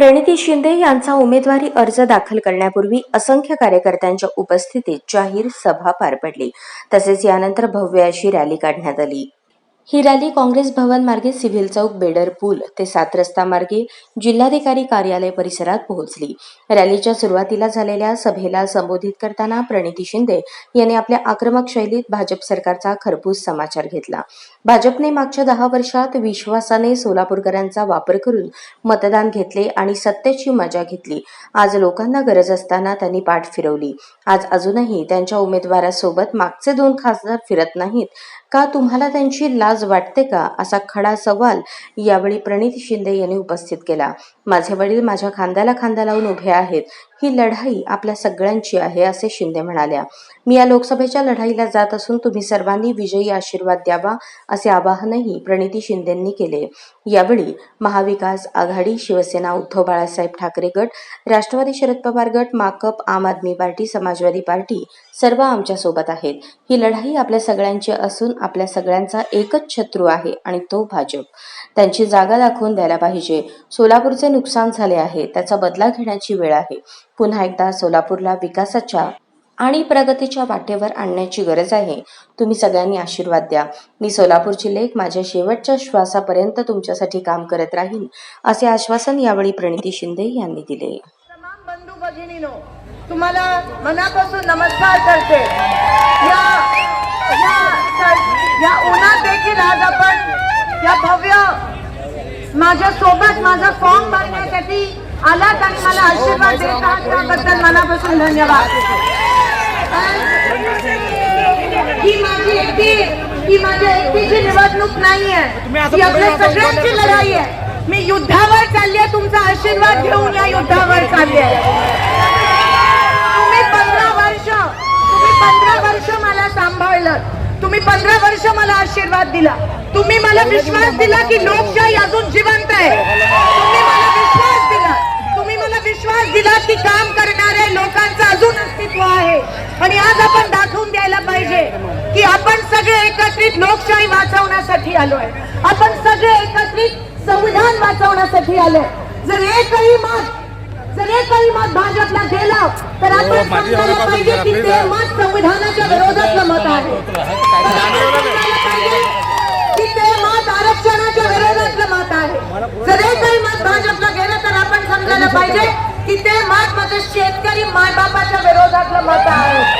प्रणिती शिंदे यांचा उमेदवारी अर्ज दाखल करण्यापूर्वी असंख्य कार्यकर्त्यांच्या उपस्थितीत जाहीर सभा पार पडली. तसेच यानंतर भव्य अशी रॅली काढण्यात आली. ही रॅली काँग्रेस भवन मार्गे सिव्हिल चौक बेडर पूल ते सात रस्ता मार्गे जिल्हाधिकारी कार्यालय परिसरात पोहोचली. रॅलीच्या सुरुवातीला झालेल्या सभेला संबोधित करताना प्रणिती शिंदे यांनी आपल्या आक्रमक शैलीत भाजप सरकारचा खरपूस समाचार घेतला. भाजपने मागच्या दहा वर्षात विश्वासाने सोलापूरकरांचा वापर करून मतदान घेतले आणि सत्तेची मजा घेतली. आज लोकांना गरज असताना त्यांनी पाठ फिरवली. आज अजूनही त्यांच्या उमेदवारासोबत मागचे दोन खासदार फिरत नाहीत. का तुम्हाला त्यांची लाज वाटते का असा खडा सवाल यावेळी प्रणित शिंदे यांनी उपस्थित केला. माझे वडील माझ्या खांद्याला खांदा लावून उभे आहेत. ही लढाई आपल्या सगळ्यांची आहे असे शिंदे म्हणाल्या मी या लोकसभेच्या लढाईला जात असून तुम्ही सर्वांनी विजयी आशीर्वाद द्यावा असे आवाहनही प्रणिती शिंदेंनी केले. यावेळी महाविकास आघाडी शिवसेना उद्धव बाळासाहेब ठाकरे गट राष्ट्रवादी शरद पवार गट माकप आम आदमी पार्टी समाजवादी पार्टी सर्व आमच्यासोबत आहेत. ही लढाई आपल्या सगळ्यांची असून आपल्या सगळ्यांचा एकच शत्रू आहे आणि तो भाजप. त्यांची जागा दाखवून द्यायला पाहिजे. सोलापूरचे नुकसान झाले आहे त्याचा बदला घेण्याची वेळ आहे. पुन्हा एकदा सोलापूरला विकासाच्या आणि प्रगतीच्या वाटेवर आणण्याची गरज आहे. तुम्ही सगळ्यांनी आशीर्वाद द्या. मी सोलापूरची लेख माझ्या शेवटच्या श्वासापर्यंत तुमच्यासाठी काम करत राहीन असे आश्वासन यावेळी प्रणिती शिंदे यांनी दिले. बंधू भगिनीनो तुम्हाला मनापासून नमस्कार करते. या या या उन्हात देखील आज आपण या भव्य माझ्या सोबत माझा फॉर्म भरण्यासाठी आलात आणि मला आशीर्वाद देत आहात त्याबद्दल मनापासून धन्यवाद. ही माझी एकटी ही माझ्या एकटीची निवडणूक नाहीये. ही आपल्या सगळ्यांची लढाई आहे. मी युद्धावर चालली तुमचा आशीर्वाद घेऊन या युद्धावर चालली तुम्ही पंधरा वर्ष तुम्ही पंधरा वर्ष मला सांभाळलं. तुम्ही पंधरा वर्ष मला आशीर्वाद दिला. तुम्ही मला विश्वास दिला की लोकशाही अजून जिवंत आहे. तुम्ही मला सगळे एकत्रित लोकशाही वाचवण्यासाठी आलोय. आपण सगळे एकत्रित संविधान वाचवण्यासाठी आलोय. जर एकही मत जर एकही मत भाजपला गेलं तर आपण समजायला पाहिजे की ते मत संविधानाच्या विरोधातलं मत आहे. की ते मत आरक्षणाच्या विरोधातलं मत आहे. जर एकही मत भाजपला गेलं तर आपण समजायला पाहिजे की ते मत म्हणजे शेतकरी मायबापाच्या विरोधातलं मत आहे.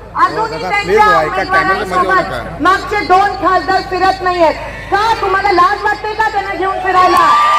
मागचे दोन खासदार फिरत नाहीयेत. का? तुम्हाला लाज वाटते का त्यांना घेऊन फिरायला?